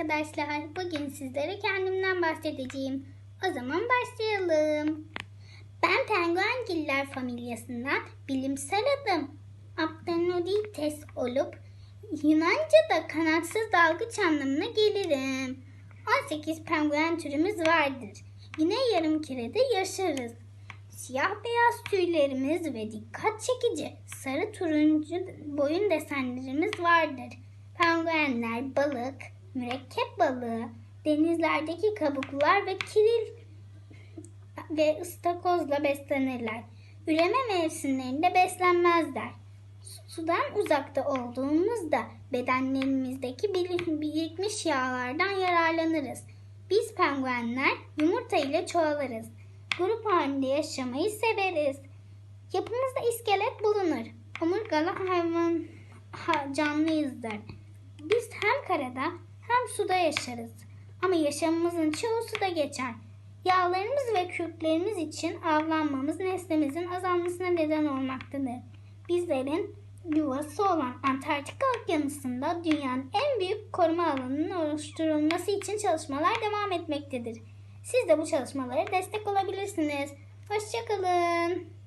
arkadaşlar. Bugün sizlere kendimden bahsedeceğim. O zaman başlayalım. Ben penguengiller familyasından bilimsel adım Aptenodytes olup Yunanca'da kanatsız dalgıç anlamına gelirim. 18 penguen türümüz vardır. Güney yarımkürede yaşarız. Siyah beyaz tüylerimiz ve dikkat çekici sarı turuncu boyun desenlerimiz vardır. Penguenler balık, mürekkep balığı, denizlerdeki kabuklar ve kiril ve ıstakozla beslenirler. Üreme mevsimlerinde beslenmezler. Sudan uzakta olduğumuzda bedenlerimizdeki bir- birikmiş yağlardan yararlanırız. Biz penguenler yumurta ile çoğalırız. Grup halinde yaşamayı severiz. Yapımızda iskelet bulunur. Omurgalı hayvan ha- canlıyızdır. Biz hem karada hem suda yaşarız. Ama yaşamımızın çoğu suda geçer. Yağlarımız ve kürklerimiz için avlanmamız neslimizin azalmasına neden olmaktadır. Bizlerin yuvası olan Antarktika Okyanusu'nda dünyanın en büyük koruma alanının oluşturulması için çalışmalar devam etmektedir. Siz de bu çalışmalara destek olabilirsiniz. Hoşçakalın.